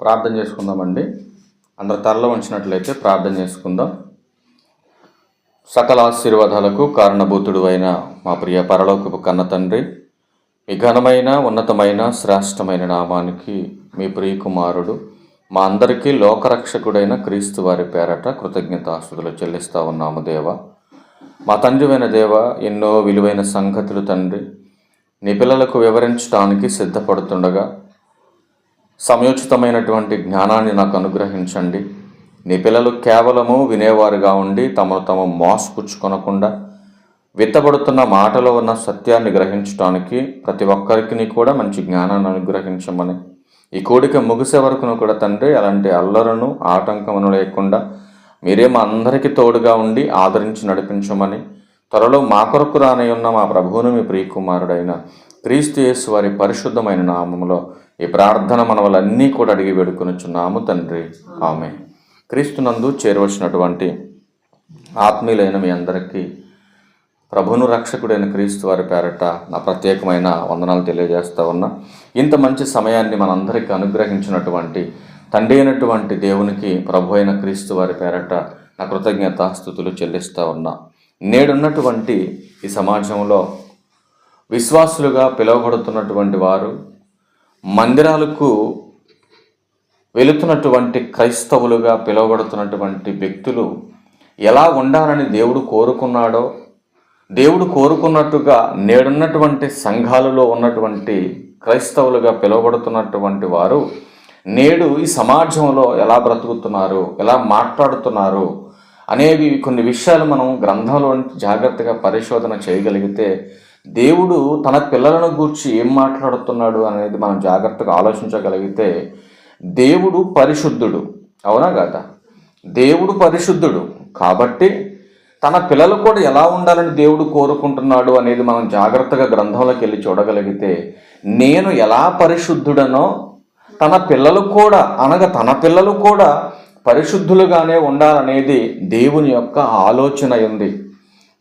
ప్రార్థన చేసుకుందామండి. అందరు తరలో ఉంచినట్లయితే ప్రార్థన చేసుకుందాం. సకల ఆశీర్వాదాలకు కారణభూతుడు అయిన మా ప్రియ పరలోకపు కన్న తండ్రి మీ ఘనమైన ఉన్నతమైన శ్రేష్టమైన నామానికి మీ ప్రియ కుమారుడు మా అందరికీ లోకరక్షకుడైన క్రీస్తు వారి పేరట కృతజ్ఞతాస్తుతులు చెల్లిస్తా ఉన్నాము దేవ. మా తండ్రివైన దేవ ఎన్నో విలువైన సంగతులు తండ్రి నీ పిల్లలకు వివరించడానికి సిద్ధపడుతుండగా సమయోచితమైనటువంటి జ్ఞానాన్ని నాకు అనుగ్రహించండి. నీ పిల్లలు కేవలము వినేవారుగా ఉండి తమను తమ మోసపుచ్చుకొనకుండా విత్తబడుతున్న మాటలో ఉన్న సత్యాన్ని గ్రహించడానికి ప్రతి ఒక్కరికి కూడా మంచి జ్ఞానాన్ని అనుగ్రహించమని. ఈ కోడిక ముగిసే వరకును కూడా తండ్రి అలాంటి అల్లరను ఆటంకమును లేకుండా మీరే మా అందరికీ తోడుగా ఉండి ఆదరించి నడిపించమని. త్వరలో మా కొరకు రాని ఉన్న మా ప్రభువును మీ ప్రియకుమారుడైన క్రీస్తు యేసు వారి పరిశుద్ధమైన నామములో ఈ ప్రార్థన మనవలన్నీ కూడా అడిగి వేడుకొనిచున్నాము తండ్రి. ఆమె క్రీస్తునందు చేరవలసినటువంటి ఆత్మీయులైన మీ అందరికీ ప్రభును రక్షకుడైన క్రీస్తు వారి పేరట నా ప్రత్యేకమైన వందనాలు తెలియజేస్తా ఉన్నా. ఇంత మంచి సమయాన్ని మనందరికీ అనుగ్రహించినటువంటి తండ్రి అయినటువంటి దేవునికి ప్రభు అయిన క్రీస్తు వారి పేరట నా కృతజ్ఞత స్థుతులు చెల్లిస్తా ఉన్నా. నేడున్నటువంటి ఈ సమాజంలో విశ్వాసులుగా పిలువబడుతున్నటువంటి వారు మందిరాలకు వెళుతున్నటువంటి క్రైస్తవులుగా పిలువబడుతున్నటువంటి వ్యక్తులు ఎలా ఉండాలని దేవుడు కోరుకున్నాడో దేవుడు కోరుకున్నట్టుగా నేడున్నటువంటి సంఘాలలో ఉన్నటువంటి క్రైస్తవులుగా పిలువబడుతున్నటువంటి వారు నేడు ఈ సమాజంలో ఎలా బ్రతుకుతున్నారు ఎలా మాట్లాడుతున్నారు అనేవి కొన్ని విషయాలు మనం గ్రంథంలో జాగ్రత్తగా పరిశోధన చేయగలిగితే దేవుడు తన పిల్లలను గూర్చి ఏం మాట్లాడుతున్నాడు అనేది మనం జాగ్రత్తగా ఆలోచించగలిగితే దేవుడు పరిశుద్ధుడు. అవునా కదా దేవుడు పరిశుద్ధుడు. కాబట్టి తన పిల్లలు కూడా ఎలా ఉండాలని దేవుడు కోరుకుంటున్నాడు అనేది మనం జాగ్రత్తగా గ్రంథంలోకి వెళ్ళి చూడగలిగితే నేను ఎలా పరిశుద్ధుడనో తన పిల్లలు కూడా అనగా తన పిల్లలు కూడా పరిశుద్ధులుగానే ఉండాలనేది దేవుని యొక్క ఆలోచన ఉంది.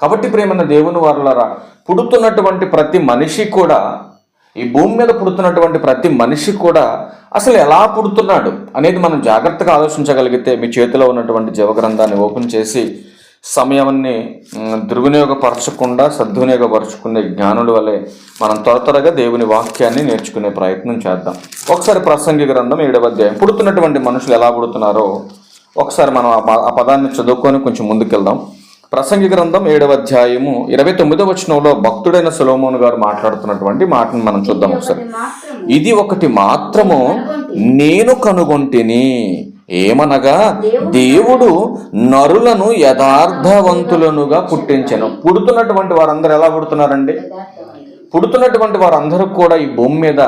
కాబట్టి ప్రేమన్న దేవుని వారులరా పుడుతున్నటువంటి ప్రతి మనిషి కూడా ఈ భూమి మీద పుడుతున్నటువంటి ప్రతి మనిషి కూడా అసలు ఎలా పుడుతున్నాడు అనేది మనం జాగ్రత్తగా ఆలోచించగలిగితే మీ చేతిలో ఉన్నటువంటి జీవగ్రంథాన్ని ఓపెన్ చేసి సమయాన్ని దుర్వినియోగపరచకుండా సద్వినియోగపరచుకునే జ్ఞానుల వలె మనం త్వర త్వరగా దేవుని వాక్యాన్ని నేర్చుకునే ప్రయత్నం చేద్దాం. ఒకసారి ప్రసంగి గ్రంథం ఏడవ అధ్యాయం. పుడుతున్నటువంటి మనుషులు ఎలా పుడుతున్నారో ఒకసారి మనం ఆ ఆ పదాన్ని చదువుకొని కొంచెం ముందుకెళ్దాం. ప్రసంగి గ్రంథం ఏడవ అధ్యాయము ఇరవై తొమ్మిదవ వచనంలో భక్తుడైన సులోమోను గారు మాట్లాడుతున్నటువంటి మాటను మనం చూద్దాం ఒకసారి. ఇది ఒకటి మాత్రము నేను కనుగొంటిని. ఏమనగా దేవుడు నరులను యథార్థవంతులనుగా పుట్టించెను. పుడుతున్నటువంటి వారందరూ ఎలా పుడుతున్నారండి. పుడుతున్నటువంటి వారందరూ కూడా ఈ భూమి మీద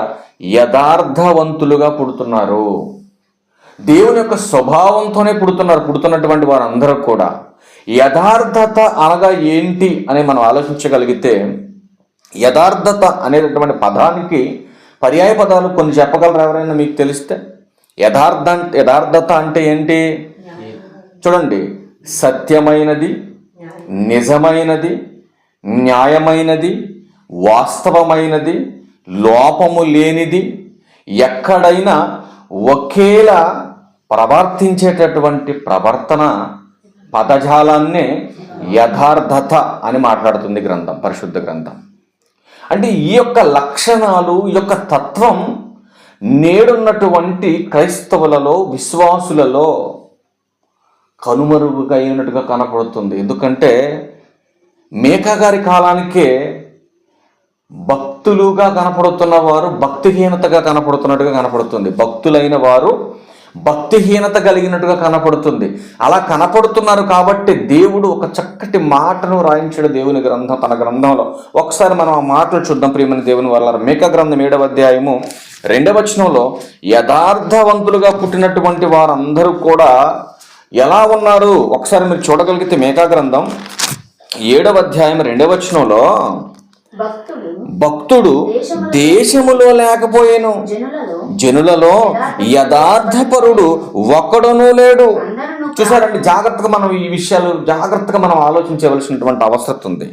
యథార్థవంతులుగా పుడుతున్నారు. దేవుని యొక్క స్వభావంతోనే పుడుతున్నారు పుడుతున్నటువంటి వారందరూ కూడా. యథార్థత అనగా ఏంటి అని మనం ఆలోచించగలిగితే యథార్థత అనేటటువంటి పదానికి పర్యాయ పదాలు కొన్ని చెప్పగలరు ఎవరైనా మీకు తెలిస్తే? యథార్థ యథార్థత అంటే ఏంటి? చూడండి. సత్యమైనది నిజమైనది న్యాయమైనది వాస్తవమైనది లోపము లేనిది ఎక్కడైనా ఒకేలా ప్రవర్తించేటటువంటి ప్రవర్తన పదజాలాన్నే యథార్థత అని మాట్లాడుతుంది గ్రంథం పరిశుద్ధ గ్రంథం. అంటే ఈ యొక్క లక్షణాలు ఈ యొక్క తత్వం నేడున్నటువంటి క్రైస్తవులలో విశ్వాసులలో కనుమరుగుగా అయినట్టుగా కనపడుతుంది. ఎందుకంటే మేకగారి కాలానికే భక్తులుగా కనపడుతున్న వారు భక్తిహీనతగా కనపడుతున్నట్టుగా కనపడుతుంది. భక్తులైన వారు భక్తిహీనత కలిగినట్టుగా కనపడుతుంది. అలా కనపడుతున్నారు కాబట్టి దేవుడు ఒక చక్కటి మాటను రాయించాడు దేవుని గ్రంథం తన గ్రంథంలో. ఒకసారి మనం ఆ మాటలు చూద్దాం ప్రియమైన దేవుని వల్ల మేక గ్రంథం ఏడవ అధ్యాయము రెండవ వచనంలో యథార్థవంతులుగా పుట్టినటువంటి వారందరూ కూడా ఎలా ఉన్నారు? ఒకసారి మీరు చూడగలిగితే మేకా గ్రంథం ఏడవ అధ్యాయం రెండవ వచనంలో భక్తుడు భక్తుడు దేశములో లేకపోయేను. జనులలో యథార్థపరుడు ఒక్కడునూ లేడు. చూసారండి జాగ్రత్తగా మనం ఈ విషయాలు జాగ్రత్తగా మనం ఆలోచించవలసినటువంటి అవసరం ఉంది.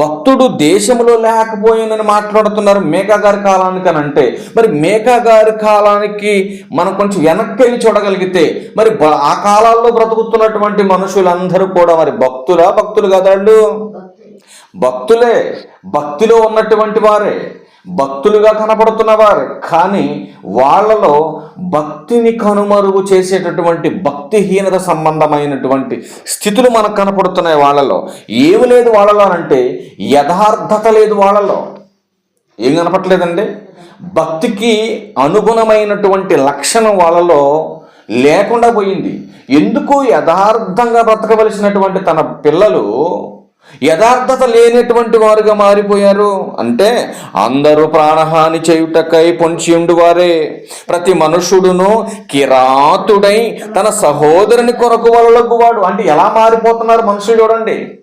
భక్తుడు దేశంలో లేకపోయిందని మాట్లాడుతున్నారు మేకా గారి కాలానికి అని అంటే మరి మేకా గారి కాలానికి మనం కొంచెం వెనక్కి వెళ్ళి చూడగలిగితే మరి ఆ కాలాల్లో బ్రతుకుతున్నటువంటి మనుషులందరూ కూడా మరి భక్తులా భక్తులు కదాళ్ళు భక్తులే భక్తిలో ఉన్నటువంటి వారే భక్తులుగా కనపడుతున్న వారే. కానీ వాళ్ళలో భక్తిని కనుమరుగు చేసేటటువంటి భక్తిహీనత సంబంధమైనటువంటి స్థితులు మనకు కనపడుతున్నాయి వాళ్ళలో. ఏమి లేదు వాళ్ళలో అంటే యథార్థత లేదు వాళ్ళలో. ఏం కనపట్లేదండి భక్తికి అనుగుణమైనటువంటి లక్షణం వాళ్ళలో లేకుండా పోయింది. ఎందుకు యథార్థంగా బ్రతకవలసినటువంటి తన పిల్లలు యథార్థత లేనటువంటి వారుగా మారిపోయారు. అంటే అందరూ ప్రాణహాని చేయుటకై పొంచి వారే ప్రతి మనుషుడును కిరాతుడై తన సహోదరుని కొరకు వలలగువాడు అంటే ఎలా మారిపోతున్నారు మనుషులు చూడండి.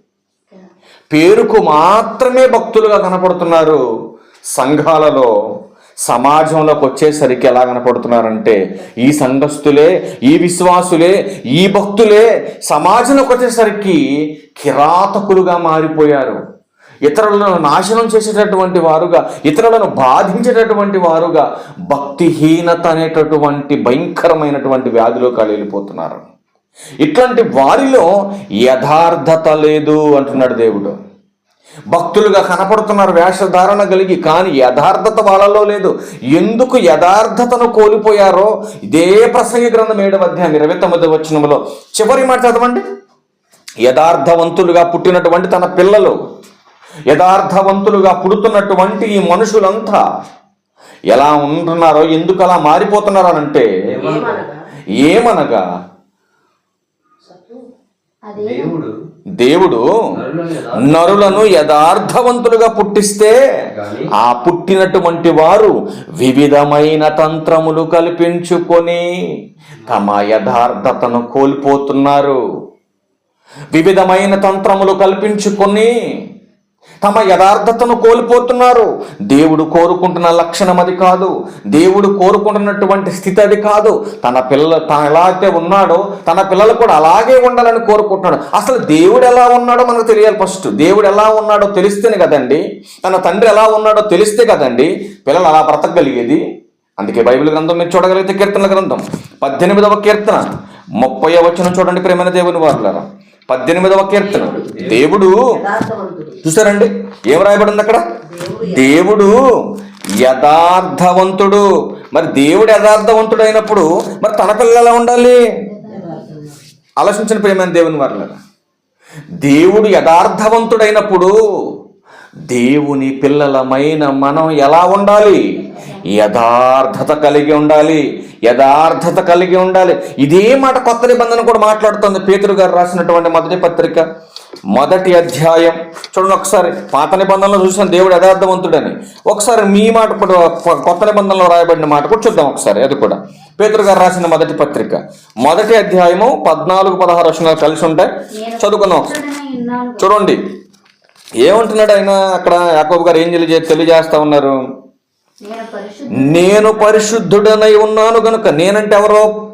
పేరుకు మాత్రమే భక్తులుగా కనపడుతున్నారు సంఘాలలో. సమాజంలోకి వచ్చేసరికి ఎలా కనపడుతున్నారంటే ఈ సంఘస్థులే ఈ విశ్వాసులే ఈ భక్తులే సమాజంలోకి వచ్చేసరికి కిరాతకులుగా మారిపోయారు. ఇతరులను నాశనం చేసేటటువంటి వారుగా ఇతరులను బాధించేటటువంటి వారుగా భక్తిహీనత అనేటటువంటి భయంకరమైనటువంటి వ్యాధిలోకి కలిగిపోతున్నారు వెళ్ళిపోతున్నారు ఇట్లాంటి వారిలో యథార్థత లేదు అంటున్నాడు దేవుడు. భక్తులుగా కనపడుతున్నారు వేషధారణ కలిగి కానీ యథార్థత వాళ్ళలో లేదు. ఎందుకు యథార్థతను కోల్పోయారో ఇదే ప్రసంగి గ్రంథం ఏడవ అధ్యాయం ఇరవై తొమ్మిది వచనంలో. చివరి మాట చదవండి. యథార్థవంతులుగా పుట్టినటువంటి తన పిల్లలు యథార్థవంతులుగా పుడుతున్నటువంటి ఈ మనుషులంతా ఎలా ఉంటున్నారో ఎందుకు అలా మారిపోతున్నారో అంటే ఏమనగా? ఏమనగా అదే దేవుడు దేవుడు నరులను యథా- నరులను యథార్థవంతులుగా పుట్టిస్తే ఆ పుట్టినటువంటి వారు వివిధమైన తంత్రములు కల్పించుకొని తమ యథార్థతను కోల్పోతున్నారు. వివిధమైన తంత్రములు కల్పించుకొని తమ యథార్థతను కోల్పోతున్నారు. దేవుడు కోరుకుంటున్న లక్షణం అది కాదు. దేవుడు కోరుకుంటున్నటువంటి స్థితి అది కాదు. తన పిల్లలు తను ఎలా అయితే ఉన్నాడో తన పిల్లలు కూడా అలాగే ఉండాలని కోరుకుంటున్నాడు. అసలు దేవుడు ఎలా ఉన్నాడో మనకు తెలియాలి ఫస్ట్. దేవుడు ఎలా ఉన్నాడో తెలిస్తేనే కదండి. తన తండ్రి ఎలా ఉన్నాడో తెలిస్తే కదండి పిల్లలు అలా బ్రతకగలిగేది. అందుకే బైబిల్ గ్రంథం మీరు చూడగలిగితే కీర్తన గ్రంథం. పద్దెనిమిదవ కీర్తన. ముప్పై వచనం చూడండి ప్రేమైన దేవుని వారులారా. పద్దెనిమిదవ కీర్తన. దేవుడు చూసారండి? ఏం రాయబడింది అక్కడ? దేవుడు యథార్థవంతుడు. మరి దేవుడు యథార్థవంతుడు అయినప్పుడు మరి తన పిల్లలు ఎలా ఉండాలి? ఆలోచించిన ప్రేమైన దేవుని వారు దేవుడు యథార్థవంతుడైనప్పుడు దేవుని పిల్లలమైన మనం ఎలా ఉండాలి? యథార్థత కలిగి ఉండాలి. యథార్థత కలిగి ఉండాలి. ఇదే మాట కొత్త నిబంధన కూడా మాట్లాడుతుంది. పేతురు గారు రాసినటువంటి మొదటి పత్రిక మొదటి అధ్యాయం. చూడండి ఒకసారి పాత నిబంధనలో చూసిన దేవుడు యథార్థవంతుడని. ఒకసారి మీ మాట కూడా కొత్త నిబంధనలో రాయబడిన మాట కూడా చూద్దాం ఒకసారి అది కూడా. పేతురు గారు రాసిన మొదటి పత్రిక. మొదటి అధ్యాయము పద్నాలుగు పదహారు వచనాలు కలిసి ఉంటాయి. చదువుకుందాం. చూడండి. ఏమంటున్నాడు ఆయన? అక్కడ యాకోబు గారు ఏం తెలియజే తెలియజేస్తా ఉన్నారు? నేను పరిశుద్ధుడనై ఉన్నాను. కనుక నేనంటే ఎవరో?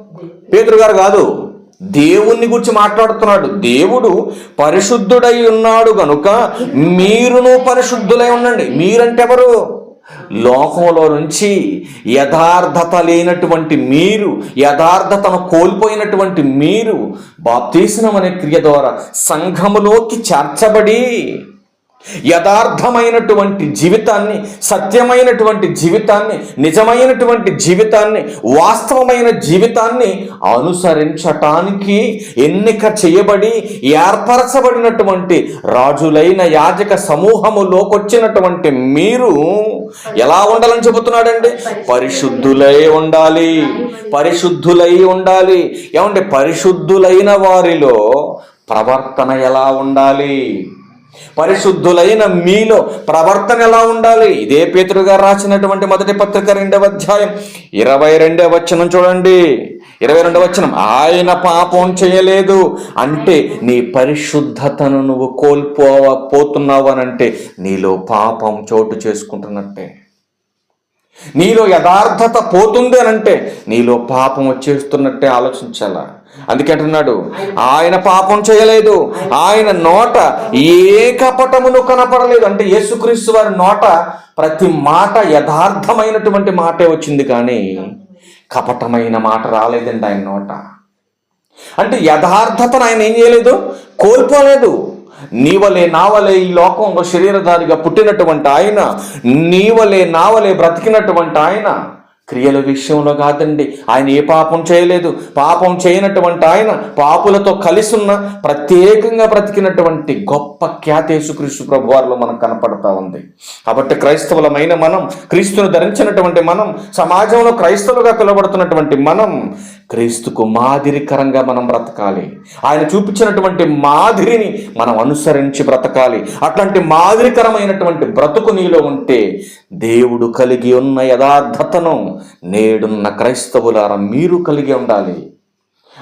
పేతురు గారు కాదు. దేవుణ్ణి గురించి మాట్లాడుతున్నాడు. దేవుడు పరిశుద్ధుడై ఉన్నాడు గనుక మీరును పరిశుద్ధులై ఉండండి. మీరంటే ఎవరు? లోకంలో నుంచి యథార్థత లేనటువంటి మీరు యథార్థతను కోల్పోయినటువంటి మీరు బాప్తీసనం అనే క్రియ ద్వారా సంఘములోకి చేర్చబడి యథార్థమైనటువంటి జీవితాన్ని సత్యమైనటువంటి జీవితాన్ని నిజమైనటువంటి జీవితాన్ని వాస్తవమైన జీవితాన్ని అనుసరించటానికి ఎన్నిక చేయబడి ఏర్పరచబడినటువంటి రాజులైన యాజక సమూహములోకి వచ్చినటువంటి మీరు ఎలా ఉండాలని చెబుతున్నాడండి? పరిశుద్ధులై ఉండాలి. పరిశుద్ధులై ఉండాలి. ఏమంటే పరిశుద్ధులైన వారిలో ప్రవర్తన ఎలా ఉండాలి? పరిశుద్ధులైన మీలో ప్రవర్తన ఎలా ఉండాలి? ఇదే పేతురు గారు రాసినటువంటి మొదటి పత్రిక రెండవ అధ్యాయం. ఇరవై రెండవ వచనం చూడండి. ఇరవై రెండవ వచనం. ఆయన పాపం చేయలేదు. అంటే నీ పరిశుద్ధతను నువ్వు కోల్పోవ పోతున్నావు అని అంటే నీలో పాపం చోటు చేసుకుంటున్నట్టే. నీలో యథార్థత పోతుంది అని అంటే నీలో పాపం వచ్చేస్తున్నట్టే ఆలోచించాలా? అందుకే అంటున్నాడు ఆయన పాపం చేయలేదు. ఆయన నోట ఏ కపటమును కనపడలేదు. అంటే యేసుక్రీస్తు వారి నోట ప్రతి మాట యథార్థమైనటువంటి మాటే వచ్చింది కానీ కపటమైన మాట రాలేదండి ఆయన నోట. అంటే యథార్థతను ఆయన ఏం చేయలేదు? కోల్పోలేదు. నీవలే నావలే ఈ లోకంలో శరీరధారిగా పుట్టినటువంటి ఆయన నీవలే నావలే బ్రతికినటువంటి ఆయన. క్రియల విషయంలో కాదండి. ఆయన ఏ పాపం చేయలేదు. పాపం చేయనటువంటి ఆయన పాపులతో కలిసున్న ప్రత్యేకంగా బ్రతికినటువంటి గొప్ప ఖ్యాతేసుక్రీస్తు ప్రభు వారిలో మనకు కనపడతా ఉంది. కాబట్టి క్రైస్తవులమైన మనం క్రీస్తును ధరించినటువంటి మనం సమాజంలో క్రైస్తవులుగా పిలువబడుతున్నటువంటి మనం క్రీస్తుకు మాదిరికరంగా మనం బ్రతకాలి. ఆయన చూపించినటువంటి మాదిరిని మనం అనుసరించి బ్రతకాలి. అట్లాంటి మాదిరికరమైనటువంటి బ్రతుకు నీలో ఉంటే దేవుడు కలిగి ఉన్న యథార్థతను నేడున్న క్రైస్తవులారా మీరు కలిగి ఉండాలి.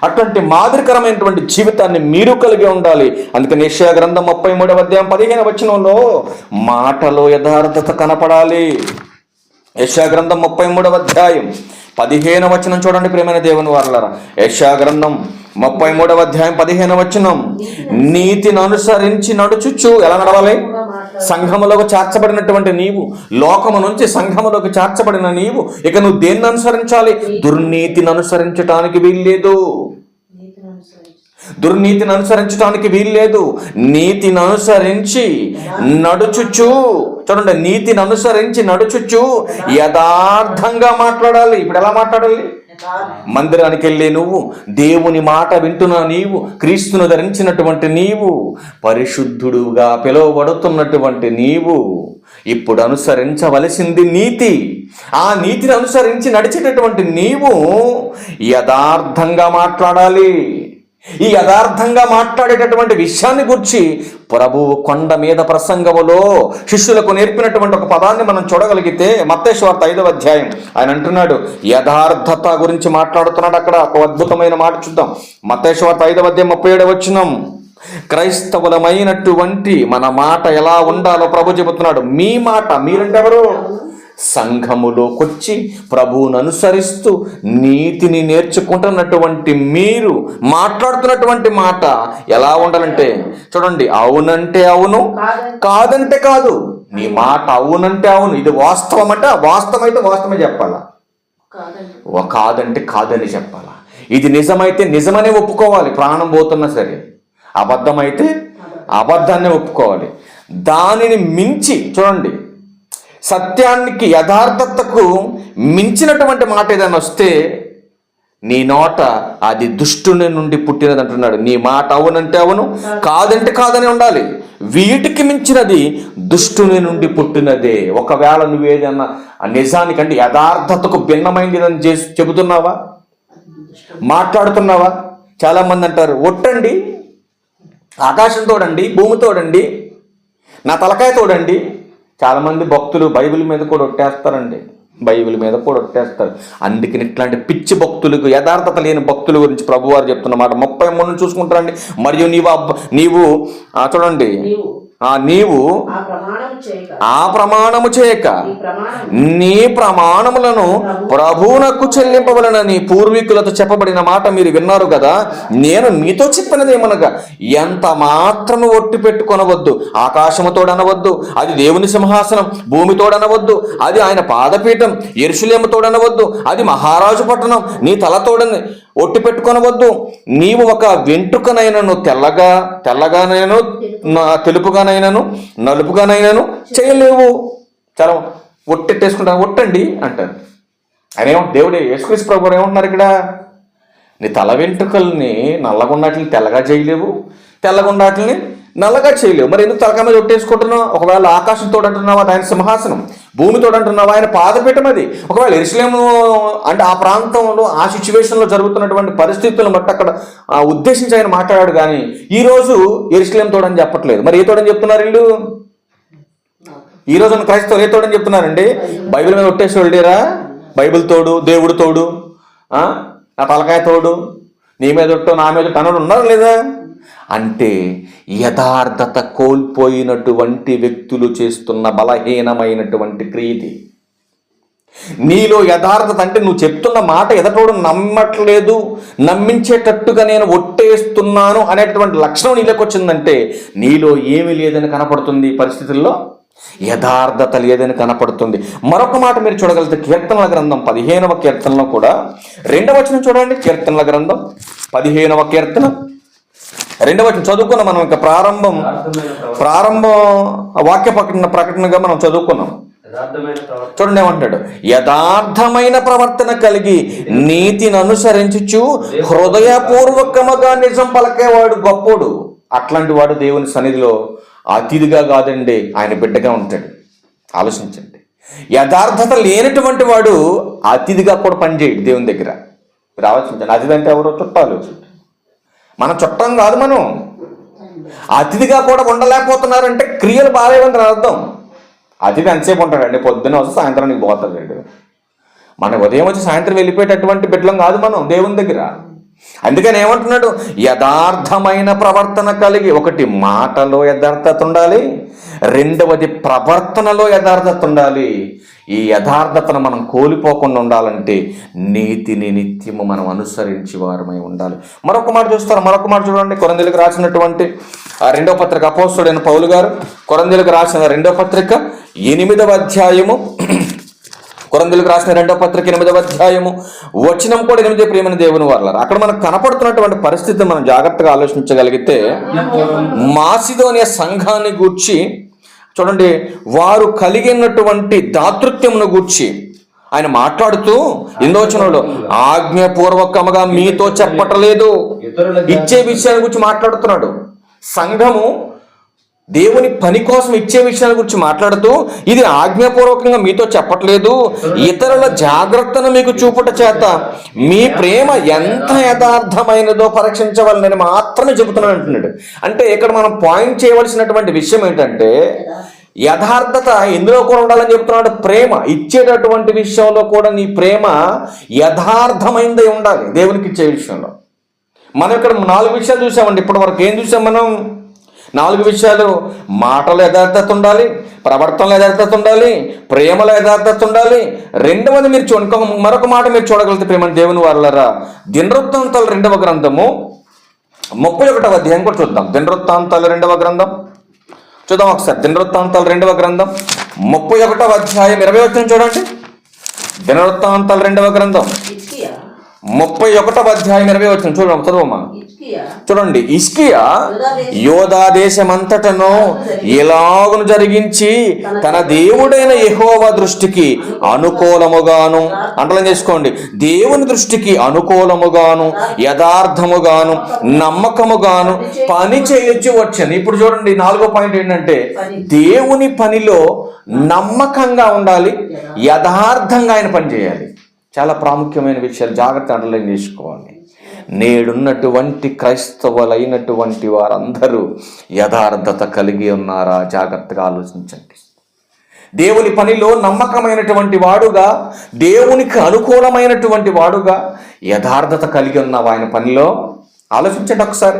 అటువంటి మాదిరికరమైనటువంటి జీవితాన్ని మీరు కలిగి ఉండాలి. అందుకని యశా గ్రంథం ముప్పై మూడవ అధ్యాయం పదిహేను వచనంలో మాటలో యథార్థత కనపడాలి. యశా గ్రంథం ముప్పై మూడవ అధ్యాయం పదిహేను వచనం చూడండి ప్రేమైన దేవుని వారలారా. యశా గ్రంథం ముప్పై మూడవ అధ్యాయం పదిహేను వచనం. నీతిని అనుసరించి నడుచుచు. ఎలా నడవాలి? సంఘములోకి చేర్చబడినటువంటి నీవు లోకము నుంచి సంఘములోకి చేర్చబడిన నీవు ఇక నువ్వు దేన్ని అనుసరించాలి? దుర్నీతిని అనుసరించటానికి వీల్లేదు. దుర్నీతిని అనుసరించడానికి వీల్లేదు. నీతిని అనుసరించి నడుచుచు. చూడండి నీతిని అనుసరించి నడుచుచు యథార్థంగా మాట్లాడాలి. ఇప్పుడు ఎలా మాట్లాడాలి? మందిరానికి వెళ్ళే నువ్వు దేవుని మాట వింటున్న నీవు క్రీస్తును ధరించినటువంటి నీవు పరిశుద్ధుడుగా పిలువబడుతున్నటువంటి నీవు ఇప్పుడు అనుసరించవలసింది నీతి. ఆ నీతిని అనుసరించి నడిచేటటువంటి నీవు యథార్థంగా మాట్లాడాలి. ఈ యథార్థంగా మాట్లాడేటటువంటి విషయాన్ని గురించి ప్రభువు కొండ మీద ప్రసంగములో శిష్యులకు నేర్పినటువంటి ఒక పదాన్ని మనం చూడగలిగితే మత్తేశ్వార్త ఐదవ అధ్యాయం. ఆయన అంటున్నాడు యథార్థత గురించి మాట్లాడుతున్నాడు అక్కడ. ఒక అద్భుతమైన మాట చూద్దాం. మత్తేశ్వార్త ఐదవ అధ్యాయం ముప్పై ఏడవ వచ్చినాం క్రైస్తవులమైనటువంటి మన మాట ఎలా ఉండాలో ప్రభు చెబుతున్నాడు. మీ మాట మీరంటే ఎవరు? సంఘములోకొచ్చి ప్రభువును అనుసరిస్తూ నీతిని నేర్చుకుంటున్నటువంటి మీరు మాట్లాడుతున్నటువంటి మాట ఎలా ఉండాలంటే చూడండి అవునంటే అవును కాదంటే కాదు. నీ మాట అవునంటే అవును. ఇది వాస్తవం అంటే వాస్తవం అయితే వాస్తవమే చెప్పాలా? కాదంటే కాదని చెప్పాలా? ఇది నిజమైతే నిజమనే ఒప్పుకోవాలి ప్రాణం పోతున్నా సరే. అబద్ధమైతే అబద్ధాన్ని ఒప్పుకోవాలి. దానిని మించి చూడండి సత్యానికి యథార్థతకు మించినటువంటి మాట ఏదైనా వస్తే నీ నోట అది దుష్టుని నుండి పుట్టినది అంటున్నాడు. నీ మాట అవునంటే అవును కాదంటే కాదని ఉండాలి. వీటికి మించినది దుష్టుని నుండి పుట్టినదే. ఒకవేళ నువ్వేదన్నా నిజానికంటే యథార్థతకు భిన్నమైనది అని చేసి చెబుతున్నావా? మాట్లాడుతున్నావా? చాలా మంది అంటారు ఒట్టండి ఆకాశం తోడండి భూమి తోడండి నా తలకాయ తోడండి చాలామంది భక్తులు బైబిల్ మీద కూడా ఒట్టేస్తారండి. బైబిల్ మీద కూడా ఒట్టేస్తారు. అందుకని ఇట్లాంటి పిచ్చి భక్తులకు యథార్థత లేని భక్తుల గురించి ప్రభువారు చెప్తున్నమాట ముప్పై మూడు చూసుకుంటారండి. మరియు నీవు నీవు చూడండి. నీవు ఆ ప్రమాణము చేయక. నీ ప్రమాణములను ప్రభువునకు చెల్లింపవలనని పూర్వీకులతో చెప్పబడిన మాట మీరు విన్నారు కదా? నేను మీతో చెప్పినదేమనగా ఎంత మాత్రము ఒట్టి పెట్టుకొనవద్దు ఆకాశముతోడనవద్దు అది దేవుని సింహాసనం భూమితోడనవద్దు అది ఆయన పాదపీఠం ఎరుషులేముతోడనవద్దు అది మహారాజు పట్టణం నీ తలతోడని ఒట్టి పెట్టుకొనవద్దు. నీవు ఒక వెంట్రుకనైనను తెల్లగా తెల్లగానైనను తెలుపుగానైనను నలుపుగానైనను చేయలేవు. చాలా ఒట్టెట్టేసుకుంటా ఒట్టండి అంటారు ఆయన ఏమో దేవుడే యేసుక్రీస్తు ప్రభు ఏమంటున్నారు ఇక్కడ? నీ తల వెంట్రుకల్ని నల్లగుండాటిని తెల్లగా చేయలేవు. తెల్లగుండాటిని నల్లగా చేయలేవు. మరి ఎందుకు తలకాయ మీద ఒట్టేసుకుంటున్నావు? ఒకవేళ ఆకాశం తోడంటున్నావు? అది ఆయన సింహాసనం. భూమితో అంటున్నావు ఆయన పాదపీఠం అది. ఒకవేళ ఎరుసలేము అంటే ఆ ప్రాంతంలో ఆ సిచ్యువేషన్లో జరుగుతున్నటువంటి పరిస్థితులను బట్టి అక్కడ ఉద్దేశించి ఆయన మాట్లాడాడు కానీ ఈరోజు ఎరుసలేం తోడని చెప్పట్లేదు. మరి ఏ తోడని చెప్తున్నారు వీళ్ళు? ఈ రోజు క్రైస్తవులు ఏ తోడని చెప్తున్నారండి? బైబిల్ మీద ఒట్టేసి వెళ్ళారా? బైబిల్ తోడు దేవుడు తోడు ఆ? నా తలకాయ తోడు నీ మీద ఒట్టు నా మీద తనడు ఉన్నారు లేదా? అంటే యథార్థత కోల్పోయినటువంటి వ్యక్తులు చేస్తున్న బలహీనమైనటువంటి క్రియది నీలో యథార్థత అంటే నువ్వు చెప్తున్న మాట ఎదటోడు నమ్మట్లేదు నమ్మించేటట్టుగా నేను ఒట్టేస్తున్నాను అనేటువంటి లక్షణం నీలోకి వచ్చిందంటే నీలో ఏమీ లేదని కనపడుతుంది ఈ పరిస్థితుల్లో? యథార్థత లేదని కనపడుతుంది. మరొక మాట మీరు చూడగలిగితే కీర్తనల గ్రంథం పదిహేనవ కీర్తనలో కూడా రెండవ వచనం చూడండి. కీర్తనల గ్రంథం పదిహేనవ కీర్తన. రెండవ చదువుకున్నాం మనం ఇంకా ప్రారంభం ప్రారంభం వాక్య ప్రకటన ప్రకటనగా మనం చదువుకున్నాం. చూడండి ఏమంటాడు? యథార్థమైన ప్రవర్తన కలిగి నీతిని అనుసరించుచు హృదయపూర్వకముగా నిజం పలకేవాడు గొప్పోడు. అట్లాంటి వాడు దేవుని సన్నిధిలో అతిథిగా కాదండి ఆయన బిడ్డగా ఉంటాడు. ఆలోచించండి. యథార్థత లేనటువంటి వాడు అతిథిగా కూడా పనిచేయడు దేవుని దగ్గర. మీరు ఆలోచించండి అతిథి అంటే ఎవరో చుట్టాలు మన చుట్టం కాదు మనం. అతిథిగా కూడా ఉండలేకపోతున్నారంటే క్రియలు బాగాలేవని అర్థం. అతిథి ఎంతసేపు ఉంటాడండి? పొద్దున్న వస్తే సాయంత్రానికి పోతాడు మన ఉదయం వచ్చి సాయంత్రం వెళ్ళిపోయేటటువంటి బిడ్డలం కాదు మనం దేవుని దగ్గర. అందుకని ఏమంటున్నాడు? యథార్థమైన ప్రవర్తన కలిగి ఒకటి మాటలో యథార్థత ఉండాలి రెండవది ప్రవర్తనలో యథార్థత ఉండాలి. ఈ యథార్థతను మనం కోల్పోకుండా ఉండాలంటే నీతిని నిత్యము మనం అనుసరించి వారమై ఉండాలి. మరొక మాట చూస్తారు మరొక మాట చూడండి. కొరందీలకు రాసినటువంటి ఆ రెండవ పత్రిక అపోస్తుడైన పౌలు గారు కొరందీలకు రాసిన రెండవ పత్రిక ఎనిమిదవ అధ్యాయము కొరందులకు రాసిన రెండవ పత్రిక ఎనిమిదవ అధ్యాయము. వచనం కూడా ఎనిమిది ప్రేమని దేవుని వారలారు అక్కడ మనకు కనపడుతున్నటువంటి పరిస్థితి మనం జాగ్రత్తగా ఆలోచించగలిగితే మాసిదోనియ సంఘాన్ని గూర్చి చూడండి వారు కలిగినటువంటి దాతృత్వమును గూర్చి ఆయన మాట్లాడుతూ ఇందోచనంలో ఆజ్ఞపూర్వకముగా మీతో చెప్పటలేదు ఇచ్చే విషయాల గురించి మాట్లాడుతున్నాడు. సంఘము దేవుని పని కోసం ఇచ్చే విషయాల గురించి మాట్లాడుతూ ఇది ఆజ్ఞాపూర్వకంగా మీతో చెప్పట్లేదు. ఇతరుల జాగ్రత్తను మీకు చూపుట చేత మీ ప్రేమ ఎంత యథార్థమైనదో పరీక్షించవాలని మాత్రమే చెబుతున్నాను అంటున్నాడు. అంటే ఇక్కడ మనం పాయింట్ చేయవలసినటువంటి విషయం ఏంటంటే యథార్థత ఎందులో కూడా ఉండాలని చెప్తున్నాడు. ప్రేమ ఇచ్చేటటువంటి విషయంలో కూడా నీ ప్రేమ యథార్థమైనదే ఉండాలి దేవునికి ఇచ్చే విషయంలో. మనం ఇక్కడ నాలుగు విషయాలు చూసామండి. ఇప్పటి వరకు ఏం చూసాం మనం? నాలుగు విషయాలు మాటల యథార్థత ఉండాలి ప్రవర్తనలో యథార్థత ఉండాలి ప్రేమలో యథార్థత ఉండాలి. రెండవది మీరు చూ ఇంకొక మరొక మాట మీరు చూడగలిగితే ప్రేమ దేవుని వాళ్ళరా దినవృత్తాంతాలు రెండవ గ్రంథము ముప్పై ఒకటవ అధ్యాయం కూడా చూద్దాం. దినవృత్తాంతాలు రెండవ గ్రంథం. చూద్దాం ఒకసారి. దినవృత్తాంతాలు రెండవ గ్రంథం ముప్పై ఒకటవ అధ్యాయం ఇరవై వచ్చిన చూడండి. దినవృత్తాంతాలు రెండవ గ్రంథం ముప్పై ఒకటవ అధ్యాయం ఇరవై వచ్చిన చూడండి ఇచ్కియా చూడండి ఇస్కియా యోధా దేశమంతటను ఎలాగును జరిగించి తన దేవుడైన యెహోవా దృష్టికి అనుకూలముగాను అంటలం చేసుకోండి. దేవుని దృష్టికి అనుకూలముగాను యథార్థముగాను నమ్మకముగాను పని చేయొచ్చు వచ్చాను. ఇప్పుడు చూడండి నాలుగో పాయింట్ ఏంటంటే దేవుని పనిలో నమ్మకంగా ఉండాలి యథార్థంగా ఆయన పని చేయాలి. చాలా ప్రాముఖ్యమైన విషయాలు జాగ్రత్త అండర్లైన్ చేసుకోవాలి. నేడున్నటువంటి క్రైస్తవులైనటువంటి వారందరూ యథార్థత కలిగి ఉన్నారా? జాగ్రత్తగా ఆలోచించండి. దేవుని పనిలో నమ్మకమైనటువంటి వాడుగా దేవునికి అనుకూలమైనటువంటి వాడుగా యథార్థత కలిగి ఉన్నావు ఆయన పనిలో? ఆలోచించండి ఒకసారి.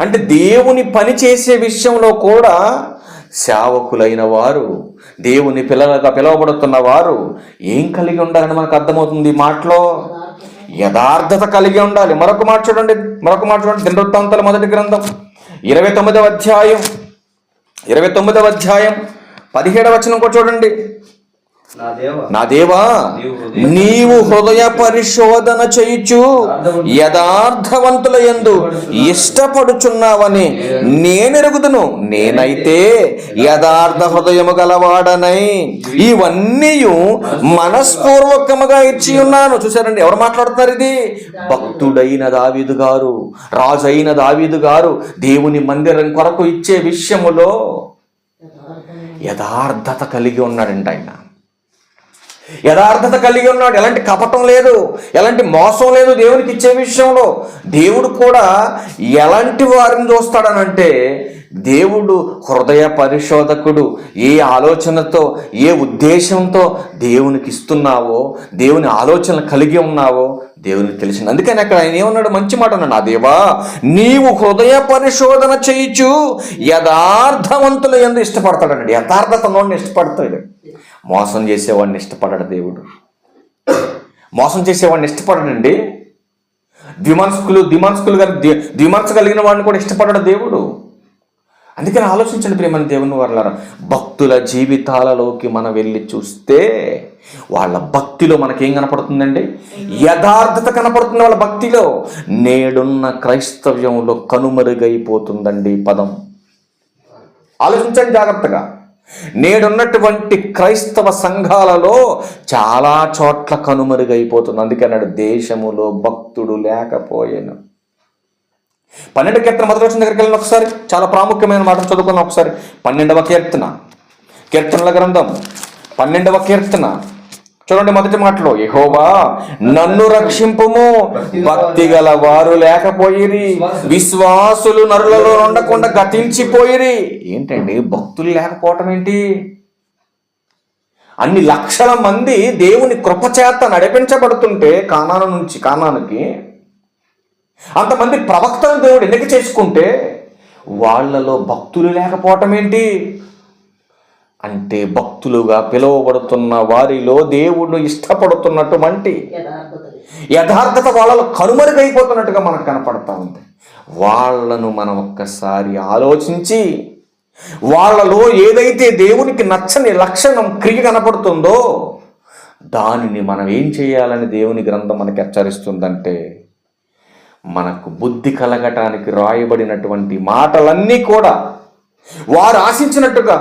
అంటే దేవుని పని చేసే విషయంలో కూడా సేవకులైన వారు దేవుని పిల్లలుగా పిలువబడుతున్న వారు ఏం కలిగి ఉండాలని మనకు అర్థమవుతుంది మాటలో? యథార్థత కలిగి ఉండాలి. మరొక మాట చూడండి. మరొక మాట చూడండి. దినవృత్తాంతాల మొదటి గ్రంథం. ఇరవై తొమ్మిదవ అధ్యాయం. ఇరవై తొమ్మిదవ అధ్యాయం. పదిహేడవ వచనం కూడా చూడండి. నా దేవ. నీవు హృదయ పరిశోధన చేయుచు యథార్థవంతుల యందు ఇష్టపడుచున్నావని నేనెరుగుదును. నేనైతే యథార్థ హృదయము గలవాడనై ఇవన్నీ మనస్పూర్వకముగా ఇచ్చి ఉన్నాను చూసారండి ఎవరు మాట్లాడుతున్నారు ఇది? భక్తుడైన దావీదు గారు రాజు అయిన దావీదు గారు దేవుని మందిరం కొరకు ఇచ్చే విషయములో యథార్థత కలిగి ఉన్నాడంట ఆయన. యథార్థత కలిగి ఉన్నాడు. ఎలాంటి కపటం లేదు. ఎలాంటి మోసం లేదు దేవునికి ఇచ్చే విషయంలో. దేవుడు కూడా ఎలాంటి వారిని చూస్తాడనంటే దేవుడు హృదయ పరిశోధకుడు. ఏ ఆలోచనతో ఏ ఉద్దేశంతో దేవునికి ఇస్తున్నావో దేవుని ఆలోచన కలిగి ఉన్నావో దేవునికి తెలిసింది. అందుకని అక్కడ ఆయన ఏమన్నాడు? మంచి మాట అన్నాడు. నా దేవా నీవు హృదయ పరిశోధన చేయించు. యథార్థవంతుల ఎందు ఇష్టపడతాడు అన్నాడు యథార్థతలోని ఇష్టపడతాడు. మోసం చేసేవాడిని ఇష్టపడడు దేవుడు. మోసం చేసేవాడిని ఇష్టపడడండి. ద్విమనస్కులు ద్విమనస్కులు కలిగి ద్విమనసు కలిగిన వాడిని కూడా ఇష్టపడడు దేవుడు. అందుకని ఆలోచించండి ప్రేమని దేవుని వాళ్ళ భక్తుల జీవితాలలోకి మనం వెళ్ళి చూస్తే వాళ్ళ భక్తిలో మనకేం కనపడుతుందండి? యథార్థత కనపడుతుంది వాళ్ళ భక్తిలో. నేడున్న క్రైస్తవ్యంలో కనుమరుగైపోతుందండి పదం. ఆలోచించండి జాగ్రత్తగా. నేడున్నటువంటి క్రైస్తవ సంఘాలలో చాలా చోట్ల కనుమరుగైపోతుంది. అందుకే అన్నాడు దేశములో భక్తుడు లేకపోయాను. పన్నెండు కీర్తన మొదటి వచ్చిన దగ్గరికి వెళ్ళిన ఒకసారి. చాలా ప్రాముఖ్యమైన మాటలు చదువుకున్నాం ఒకసారి. పన్నెండవ కీర్తన. కీర్తనల గ్రంథం. పన్నెండవ కీర్తన. చూడండి మొదటి మాటలో. యహోవా నన్ను రక్షింపుము. భక్తి గల వారు లేకపోయిరి. విశ్వాసులు నరులలో ఉండకుండా గతించిపోయిరి. ఏంటండి? భక్తులు లేకపోవటం ఏంటి? అన్ని లక్షల మంది దేవుని కృపచేత నడిపించబడుతుంటే కానాను నుంచి కానానికి అంతమంది ప్రవక్తలు దేవుడు ఎన్నిక చేసుకుంటే వాళ్ళలో భక్తులు లేకపోవటం ఏంటి? అంటే భక్తులుగా పిలువబడుతున్న వారిలో దేవుడు ఇష్టపడుతున్నటువంటి యథార్థత వాళ్ళలో కనుమరుగైపోతున్నట్టుగా మనకు కనపడతా ఉంది. వాళ్ళను మనం ఒక్కసారి ఆలోచించి వాళ్ళలో ఏదైతే దేవునికి నచ్చని లక్షణం క్రియ కనపడుతుందో దానిని మనం ఏం చేయాలని దేవుని గ్రంథం మనకి హెచ్చరిస్తుందంటే మనకు బుద్ధి కలగటానికి రాయబడినటువంటి మాటలన్నీ కూడా వారు ఆశించినట్టుగా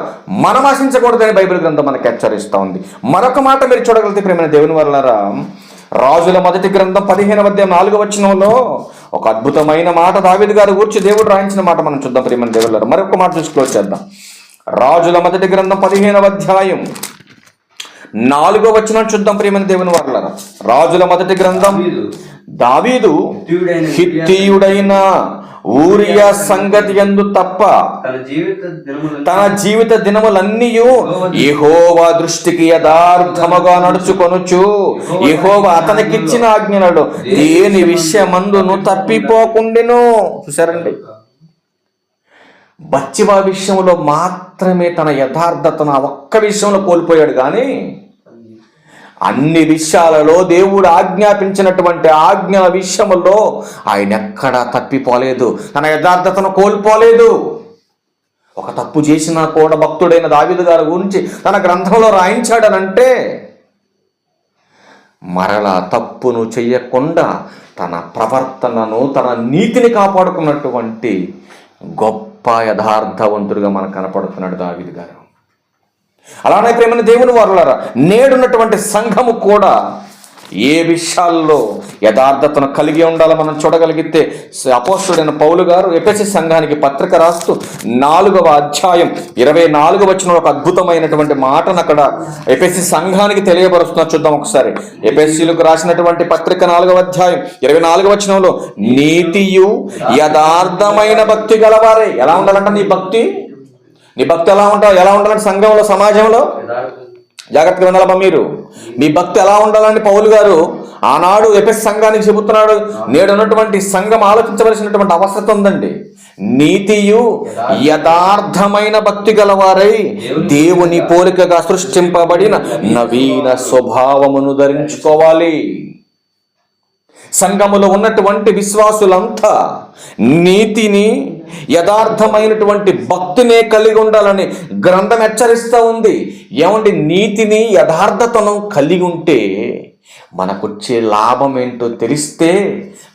మనం ఆశించకూడదని బైబిల్ గ్రంథం మనకి హెచ్చరిస్తూ ఉంది. మరొక మాట మీరు చూడగలిగితే ప్రేమైన దేవుని వల్లరా రాజుల మొదటి గ్రంథం పదిహేను అధ్యాయం నాలుగో వచనంలో ఒక అద్భుతమైన మాట దావిది గారు కూర్చి దేవుడు రాయించిన మాట మనం చూద్దాం ప్రేమైన దేవుళ్ళారా మరొక మాట చూసి క్లోజ్ చేద్దాం. రాజుల మొదటి గ్రంథం పదిహేనవ అధ్యాయం నాలుగో వచనం చూద్దాం ప్రేమైన దేవుని వాళ్ళరా రాజుల మొదటి గ్రంథం దావీదు. హిత్తీయుడైన ఊరియా సంగతి ఎందు తప్ప తన జీవిత దినములన్నీ యెహోవా దృష్టికి యథార్థముగా నడుచుకొనుచు. యెహోవా అతనికిచ్చిన ఆజ్ఞలను దేని విషయమందును తప్పిపోకుండెను. చూసారండి బచ్చివా విషయంలో మాత్రమే తన యథార్థతను ఆ ఒక్క విషయంలో కోల్పోయాడు కానీ అన్ని విషయాలలో దేవుడు ఆజ్ఞాపించినటువంటి ఆజ్ఞల విషయంలో ఆయన ఎక్కడా తప్పిపోలేదు. తన యథార్థతను కోల్పోలేదు. ఒక తప్పు చేసినా కూడా భక్తుడైన దావిదు గారి గురించి తన గ్రంథంలో రాయించాడనంటే మరలా తప్పును చేయకుండా తన ప్రవర్తనను తన నీతిని కాపాడుకున్నటువంటి గొప్ప యథార్థవంతుడిగా మనకు కనపడుతున్నాడు దావిది గారు. అలానే ప్రేమని దేవుని వారులారా నేడున్నటువంటి సంఘము కూడా ఏ విషయాల్లో యథార్థతను కలిగి ఉండాలో మనం చూడగలిగితే అపోస్తుడైన పౌలు గారు ఎపిసి సంఘానికి పత్రిక రాస్తూ నాలుగవ అధ్యాయం ఇరవై నాలుగు వచ్చిన ఒక అద్భుతమైనటువంటి మాటను అక్కడ ఎపిసి సంఘానికి తెలియపరుస్తున్నా చూద్దాం ఒకసారి. ఎపిసిలకు రాసినటువంటి పత్రిక నాలుగవ అధ్యాయం ఇరవై నాలుగవ వచనంలో నీతియు యథార్థమైన భక్తి గలవారే. ఎలా ఉండాలంట నీ భక్తి నీ భక్తి ఎలా ఉంటావు ఎలా ఉండాలంటే సంఘంలో సమాజంలో? జాగ్రత్తగా వినాలమ్మా మీరు. మీ భక్తి ఎలా ఉండాలని పౌలు గారు ఆనాడు ఎపిస్ సంఘానికి చెబుతున్నాడు. నేడు ఉన్నటువంటి సంఘం ఆలోచించవలసినటువంటి అవసరం ఉందండి. నీతియు యథార్థమైన భక్తి గలవారై దేవుని పోలికగా సృష్టింపబడిన నవీన స్వభావమును ధరించుకోవాలి. సంఘములో ఉన్నటువంటి విశ్వాసులంతా నీతిని యథార్థమైనటువంటి భక్తినే కలిగి ఉండాలని గ్రంథం హెచ్చరిస్తూ ఉంది. ఏమంటే నీతిని యథార్థతను కలిగి ఉంటే మనకొచ్చే లాభం ఏంటో తెలిస్తే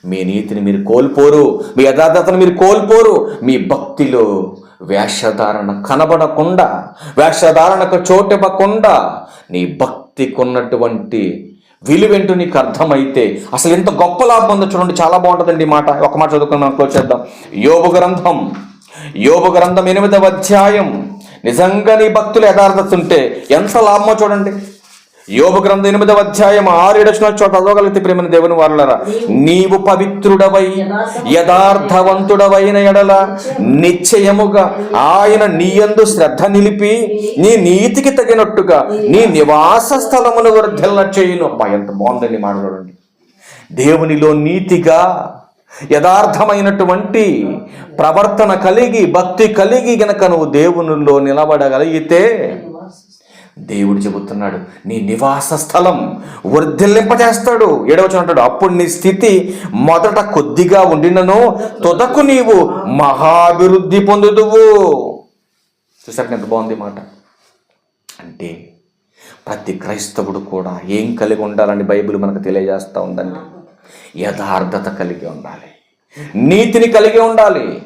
మీ నీతిని మీరు కోల్పోరు మీ యథార్థతను మీరు కోల్పోరు. మీ భక్తిలో వేషధారణ కనబడకుండా వేషధారణకు చోటివ్వకుండా నీ భక్తికున్నటువంటి విలువెంటు నీకు అర్థమైతే అసలు ఎంత గొప్ప లాభం ఉందో చూడండి చాలా బాగుంటుందండి మాట. ఒక మాట చదువుకుందాం క్లోజ్ చేద్దాం. యోగు గ్రంథం యోగు గ్రంథం ఎనిమిదవ అధ్యాయం. నిజంగా నీ భక్తులు యథార్థత ఉంటే ఎంత లాభమో చూడండి. యోగ గ్రంథం ఎనిమిదవ అధ్యాయం ఆరు ఏడచిన చోట చదవగలిగితే ప్రేమని దేవుని వారులరా నీవు పవిత్రుడవై యథార్థవంతుడవైన ఎడల నిశ్చయముగా ఆయన నీయందు శ్రద్ధ నిలిపి నీ నీతికి తగినట్టుగా నీ నివాస స్థలమును వర్ధల చేయను. అబ్బా ఎంత బాగుందండి మాట్లాడండి దేవునిలో నీతిగా యథార్థమైనటువంటి ప్రవర్తన కలిగి భక్తి కలిగి గనక నువ్వు దేవునిలో నిలబడగలిగితే దేవుడు చెబుతున్నాడు నీ నివాస స్థలం వర్ధిల్లింపజేస్తాడు ఏడవచనంటాడు అప్పుడు నీ స్థితి మొదట కొద్దిగా ఉండినను తుదకు నీవు మహాభివృద్ధి పొందుదువు. చూసారు ఎంత బాగుంది మాట? అంటే ప్రతి క్రైస్తవుడు కూడా ఏం కలిగి ఉండాలని బైబిల్ మనకు తెలియజేస్తూ ఉందండి యథార్థత కలిగి ఉండాలి నీతిని కలిగి ఉండాలి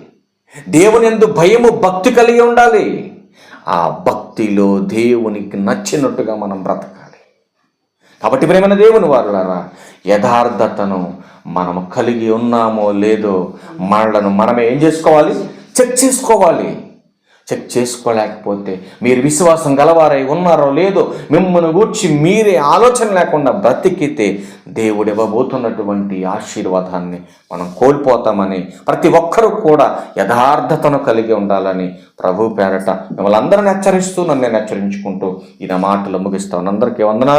దేవుని ఎందు భయము భక్తి కలిగి ఉండాలి. ఆ భక్తి భక్తిలో దేవునికి నచ్చినట్టుగా మనం బ్రతకాలి. కాబట్టి ప్రేమైన దేవుని వారులారా యథార్థతను మనం కలిగి ఉన్నామో లేదో మనలను మనమే ఏం చేసుకోవాలి? చెక్ చేసుకోవాలి. చెక్ చేసుకోలేకపోతే మీరు విశ్వాసం గలవారై ఉన్నారో లేదో మిమ్మల్ని గూర్చి మీరే ఆలోచన లేకుండా బ్రతికితే దేవుడు ఇవ్వబోతున్నటువంటి ఆశీర్వాదాన్ని మనం కోల్పోతామని ప్రతి ఒక్కరూ కూడా యథార్థతను కలిగి ఉండాలని ప్రభు పేరట మిమ్మల్ని అందరిని హెచ్చరిస్తూ నన్ను నేను హెచ్చరించుకుంటూ ఇది మాటలు ముగిస్తాను అందరికీ వందనాలు.